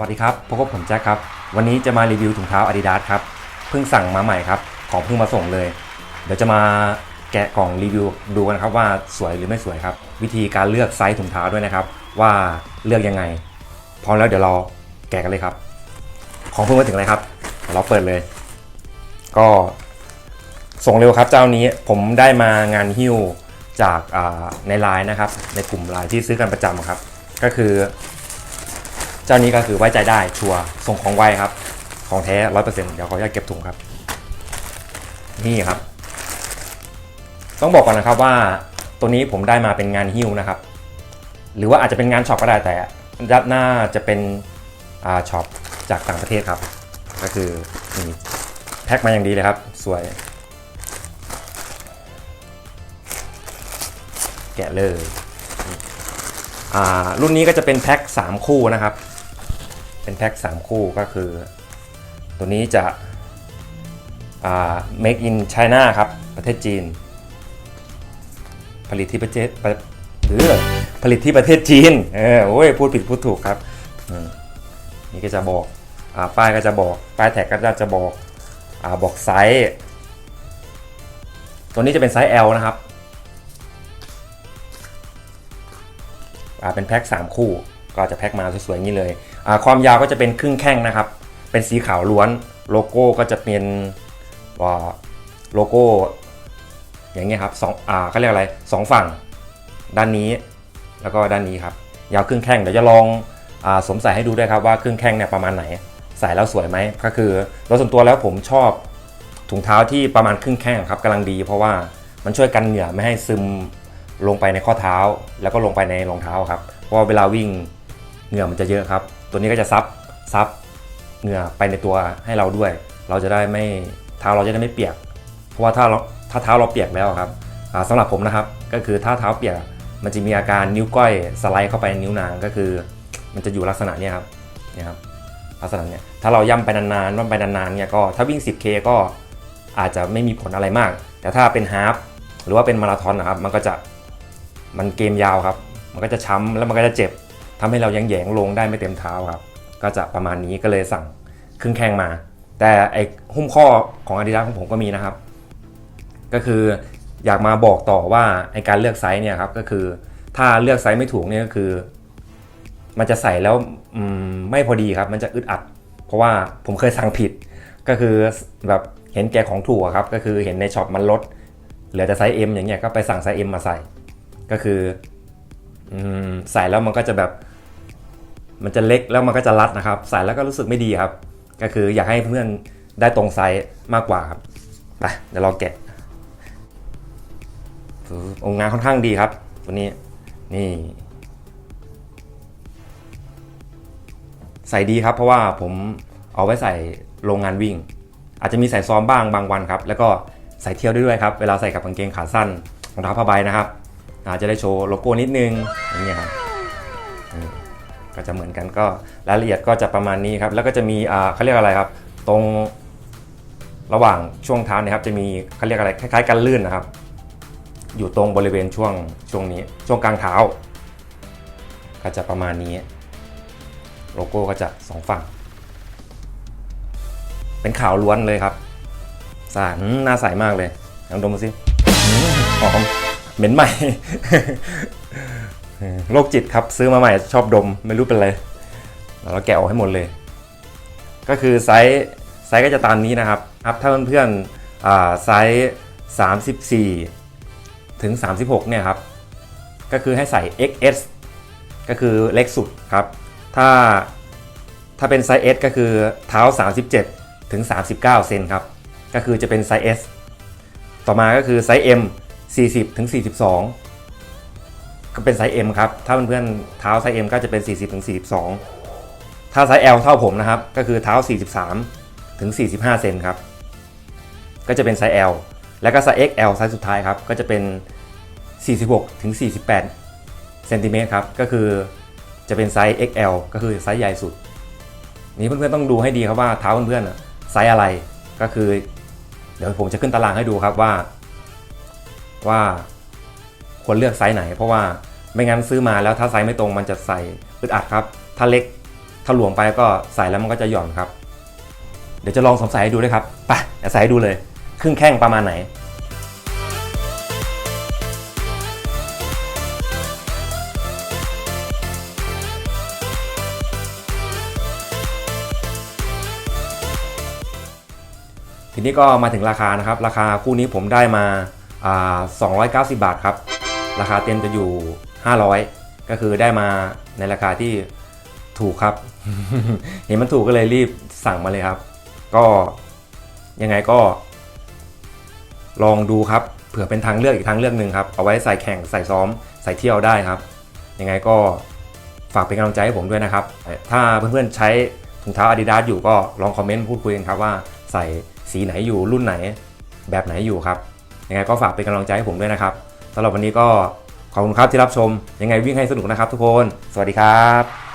วัสดีครับ พบกับผมแจ็คครับ วันนี้จะมารีวิวถุงเท้า Adidas ครับ เพิ่งสั่งมาใหม่ครับ ของเพิ่งมาส่งเลย เดี๋ยวจะมาแกะกล่องรีวิวดูกันครับว่าสวยหรือไม่สวยครับ วิธีการเลือกไซส์ถุงเท้าด้วยนะครับ ว่าเลือกยังไง พร้อมแล้วเดี๋ยวเราแกะกันเลยครับ ของเพิ่งมาถึงเลยครับเดี๋ยวเราเปิดเลย ก็ส่งเร็วครับเจ้านี้ผมได้มางานหิ้วจากในไลน์นะครับ ในกลุ่มไลน์ที่ซื้อกันประจำครับ ก็คือ เจ้านี้ก็คือไว้ใจได้ชัวร์ส่งของไวครับ ของแท้ร้อยเปอร์เซ็นต์เดี๋ยวขออนุญาตเก็บถุงครับ นี่ครับ ต้องบอกก่อนนะครับว่าตัวนี้ผมได้มาเป็นงานหิ้วนะครับ หรือว่าอาจจะเป็นงานช็อปก็ได้แต่น่าจะเป็นช็อปจากต่างประเทศครับ ก็คือนี่แพ็คมาอย่างดีเลยครับ สวย แกะเลยรุ่นนี้ก็จะเป็นแพ็ค3 คู่นะครับ เป็นแพ็ค3 คู่ก็คือ ตัวนี้จะ make in China ครับ ประเทศจีน ผลิตที่ประเทศหรือผลิตที่ประเทศจีนเออโอ้ยพูดผิดพูดถูกครับนี่ก็จะบอกอป้ายก็จะบอก ป้ายแท็กก็จะบอกอบอกไซส์ตัวนี้จะเป็นไซส์ L นะครับเป็นแพ็ค3 คู่ ก็จะแพ็คมาสวยๆอย่างนี้เลย ความยาวก็จะเป็นครึ่งแข้งนะครับ เป็นสีขาวล้วน โลโก้ก็จะเป็นว่าโลโก้ อย่างเงี้ยครับสองอ่าเขาเรียกอะไรสองฝั่ง ด้านนี้แล้วก็ด้านนี้ครับ ยาวครึ่งแข้งเดี๋ยวจะลองอาสวมใส่ให้ดูด้วยครับว่าครึ่งแข้งเนี่ยประมาณไหน ใส่แล้วสวยไหมก็คือโดยส่วนตัวแล้วผมชอบถุงเท้าที่ประมาณครึ่งแข้งครับกำลังดี เพราะว่ามันช่วยกันเหงื่อไม่ให้ซึมลงไปในข้อเท้า แล้วก็ลงไปในรองเท้าครับเพราะว่าเวลาวิ่ง เหงื่อมันจะเยอะครับ ตัวนี้ก็จะซับซับเหงื่อไปในตัวให้เราด้วย เราจะได้ไม่เท้าเราจะได้ไม่เปียก เพราะว่าถ้าเราถ้าเท้าเราเปียกแล้วครับอ่าสำหรับผมนะครับก็คือถ้าเท้าเปียกมันจะมีอาการนิ้วก้อยสไลด์เข้าไปในนิ้วนางก็คือ มันจะอยู่ลักษณะนี้ครับนี่ครับลักษณะนี้ถ้าเราย่ำไปนานๆย่ำไปนานๆเนี่ยก็ถ้าวิ่ง 10K ก็อาจจะไม่มีผลอะไรมาก แต่ถ้าเป็นฮาล์ฟหรือว่าเป็นมาราธอนนะครับมันก็จะมันเกมยาวครับ มันก็จะช้ำแล้วมันก็จะเจ็บ ทำให้เรายังแยงลงได้ไม่เต็มเท้าครับ ก็จะประมาณนี้ก็เลยสั่งครึ่งแข้งมา แต่ไอ้หุ้มข้อของ Adidas ของผมก็มีนะครับ ก็คืออยากมาบอกต่อว่าไอการเลือกไซส์เนี่ยครับก็คือถ้าเลือกไซส์ไม่ถูกเนี่ยก็คือ มันจะใส่แล้วมไม่พอดีครับ มันจะอึดอัด เพราะว่าผมเคยสั่งผิด ก็คือแบบเห็นแก่ของถูกครับ ก็คือเห็นในช็อปมันลดเหลือแต่ไซส์ M อย่างเงี้ยก็ไปสั่งไซส์ M มาใส่ ก็คืออใส่แล้วมันก็จะแบบ มันจะเล็กแล้วมันก็จะรัดนะครับ ใส่แล้วก็รู้สึกไม่ดีครับ ก็คืออยากให้เพื่อนได้ตรงไซส์มากกว่าครับไปเดี๋ยวเราแกะองค์งานค่อนข้างดีครับ ตัวนี้นี่ใส่ดีครับ เพราะว่าผมเอาไว้ใส่โรงงานวิ่ง อาจจะมีใส่ซ้อมบ้างบางวันครับ แล้วก็ใส่เที่ยวได้ด้วยครับ เวลาใส่กับกางเกงขาสั้นรองเท้าผ้าใบนะครับอาจจะได้โชว์โลโก้นิดนึงอย่างเงี้ยครับ ก็จะเหมือนกันก็รายละเอียดก็จะประมาณนี้ครับ แล้วก็จะมีอ่าเขาเรียกอะไรครับ ตรงระหว่างช่วงเท้านะครับ จะมีเขาเรียกอะไรคล้ายๆกันลื่นนะครับ อยู่ตรงบริเวณช่วงช่วงนี้ช่วงกลางเท้า ก็จะประมาณนี้ โลโก้ก็จะสองฝั่ง เป็นขาวล้วนเลยครับสารหน้าใสมากเลยลองดมดูสิหอมเหม็นใหม่ โรคจิตครับซื้อมาใหม่ชอบดมไม่รู้เป็นไรแล้วเราแกะออกให้หมดเลย ก็คือไซส์ไซส์ก็จะตามนี้นะครับครับถ้าเพื่อนๆอ่าไซส์34 ถึง 36 เนี่ยครับ ก็คือให้ใส่ XS ก็คือเล็กสุดครับ ถ้าถ้าเป็นไซส์ S ก็คือเท้า 37 ถึง 39 เซนครับ ก็คือจะเป็นไซส์ S ต่อมาก็คือไซส์ M 40 ถึง 42 ก็เป็นไซส์ M ครับ ถ้าเพื่อนๆเท้าไซส์ M ก็จะเป็น 40ถึง42 ถ้าไซส์ L เท่าผมนะครับ ก็คือเท้า 43ถึง45 เซนครับ ก็จะเป็นไซส์ L แล้วก็ไซส์ XL ไซส์สุดท้ายครับ ก็จะเป็น 46ถึง48 เซนติเมตรครับ ก็คือจะเป็นไซส์ XL ก็คือไซส์ใหญ่สุด นี้เพื่อนๆต้องดูให้ดีครับว่าเท้าเพื่อนๆไซส์อะไร ก็คือ เดี๋ยวผมจะขึ้นตารางให้ดูครับว่าว่า ควรเลือกไซส์ไหน เพราะว่าไม่งั้นซื้อมาแล้วถ้าไซส์ไม่ตรงมันจะใส่อึดอัดครับ ถ้าเล็กถ้าหลวมไปก็ใส่แล้วมันก็จะหย่อนครับ เดี๋ยวจะลองสวมใส่ให้ดูด้วยครับไปเดี๋ยวใส่ให้ดูเลย ครึ่งแข้งประมาณไหนทีนี้ก็มาถึงราคานะครับ ราคาคู่นี้ผมได้มาอ่า290 บาทครับ ราคาเต็มจะอยู่ 500 ก็คือได้มาในราคาที่ถูกครับ เห็นมันถูกก็เลยรีบสั่งมาเลยครับ ก็ยังไงก็ ลองดูครับ เผื่อเป็นทางเลือกอีกทางเลือกหนึ่งครับ เอาไว้ใส่แข่งใส่ซ้อมใส่เที่ยวได้ครับ ยังไงก็ฝากเป็นกำลังใจให้ผมด้วยนะครับ ถ้าเพื่อนๆใช้ถุงเท้า Adidas อยู่ก็ลองคอมเมนต์พูดคุยกันครับว่าใส่สีไหนอยู่รุ่นไหนแบบไหนอยู่ครับยังไงก็ฝากเป็นกำลังใจให้ผมด้วยนะครับ สำหรับวันนี้ก็ขอบคุณครับที่รับชม ยังไงวิ่งให้สนุกนะครับทุกคน สวัสดีครับ